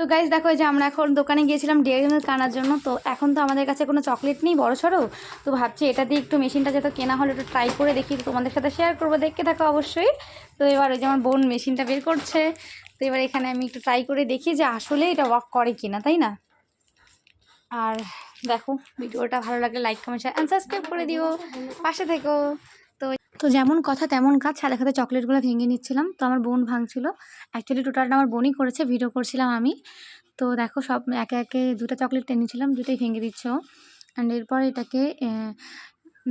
তো গাইজ দেখো যে আমরা এখন দোকানে গিয়েছিলাম ডেয়ারি মিল্ক আনার জন্য, তো এখন তো আমাদের কাছে কোনো চকলেট নেই, বড় সড়ো। তো ভাবছি এটা দিয়ে একটু মেশিনটা যেহেতু কেনা হলো একটু ট্রাই করে দেখি তোমাদের সাথে শেয়ার করব, দেখতে থাকো অবশ্যই। তো এবার ওই যে আমার বোন মেশিনটা বের করছে, তো এবার এখানে আমি একটু ট্রাই করে দেখি যে আসলে এটা ওয়ার্ক করে কিনা, তাই না? আর দেখো, ভিডিওটা ভালো লাগলে like comment share and subscribe করে দিও। পাশে থেকো। তো যেমন কথা তেমন কাজ। সাথে সাথে চকলেটগুলো ভেঙে নিচ্ছিলাম। তো আমার বোন ভাঙছিল। অ্যাকচুয়ালি টোটালটা আমার বোনই করেছে ভিডিও করছিলাম আমি। তো দেখো সব একে একে দুটো চকলেট টেনেছিলাম দুটোই ভেঙে দিচ্ছ অ্যান্ড এরপর এটাকে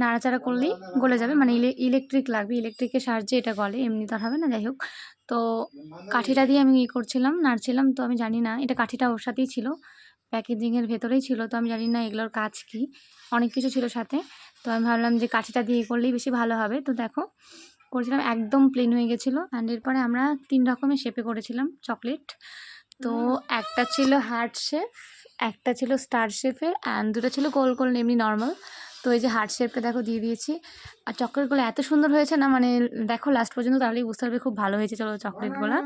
নাড়াচাড়া করলেই গলে যাবে। মানে ইলে ইলেকট্রিক লাগবে ইলেকট্রিকের সাহায্যে এটা গলে, এমনি তো আর হবে না, যাই হোক। তো কাঠিটা দিয়ে আমি ই করছিলাম, নাড়ছিলাম, তো আমি জানি না, এটা কাঠিটা ওর সাথেই ছিল। প্যাকেজিংয়ের ভেতরেই ছিল, তো আমি জানি না এগুলোর কাজ কি। অনেক কিছু ছিল সাথে। আমি ভাবলাম যে কাঠিটা দিয়ে করলেই বেশি ভালো হবে। তো দেখো করেছিলাম একদম প্লেন হয়ে গেছিল অ্যান্ড এরপরে আমরা তিন রকমের শেপে করেছিলাম চকলেট তো একটা ছিল হার্ট শেপ একটা ছিল স্টার শেপের অ্যান্ড দুটো ছিল গোল গোল এমনি নর্মাল তো এই যে হার্ট শেপটা দেখো দিয়ে দিয়েছি। আর চকলেটগুলো এত সুন্দর হয়েছে না মানে দেখো লাস্ট পর্যন্ত তাহলেই বুঝতে পারবে খুব ভালো হয়েছে চলো চকলেটগুলো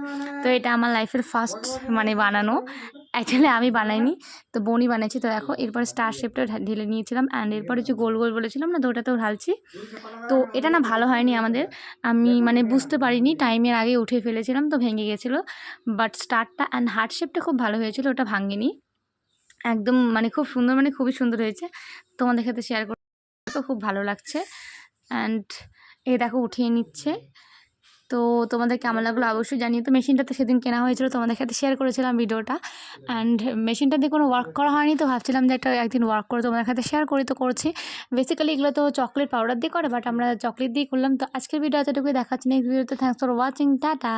তো এটা আমার লাইফের ফার্স্ট মানে বানানো। অ্যাকচুয়ালি আমি বানাইনি তো বনি বানিয়েছি তো দেখো এরপরে স্টার শেপটা ঢেলে নিয়েছিলাম অ্যান্ড এরপরে যে গোল গোল বলেছিলাম না তো ওটাতেও ঢালছি। তো এটা না ভালো হয়নি আমাদের আমি মানে বুঝতে পারিনি টাইমের আগে উঠে ফেলেছিলাম তো ভেঙে গেছিল। বাট স্টারটা অ্যান্ড হার্ট শেপটা খুব ভালো হয়েছিল ওটা ভাঙেনি। একদম মানে খুব সুন্দর মানে খুবই সুন্দর হয়েছে। তোমাদের সাথে শেয়ার করতে খুব ভালো লাগছে। অ্যান্ড এ দেখো উঠিয়ে নিচ্ছে। তো তোমাদের কেমন লাগল অবশ্যই জানিয়ে তো মেশিনটা তো সেদিন কেনা হয়েছিল, তোমাদের সাথে শেয়ার করেছিলাম ভিডিওটা। অ্যান্ড মেশিনটা দিয়ে কোনো ওয়ার্ক করা হয়নি, তো ভাবছিলাম যে একটা একদিন ওয়ার্ক করে তোমাদের সাথে শেয়ার করি, তো করছি। বেসিক্যালি এগুলো তো চকলেট পাউডার দিয়ে করে বাট আমরা চকলেট দিয়ে করলাম। তো আজকের ভিডিও এতটুকুই, দেখাচ্ছি নেক্সট ভিডিওতে থ্যাংকস ফর ওয়াচিং টাটা!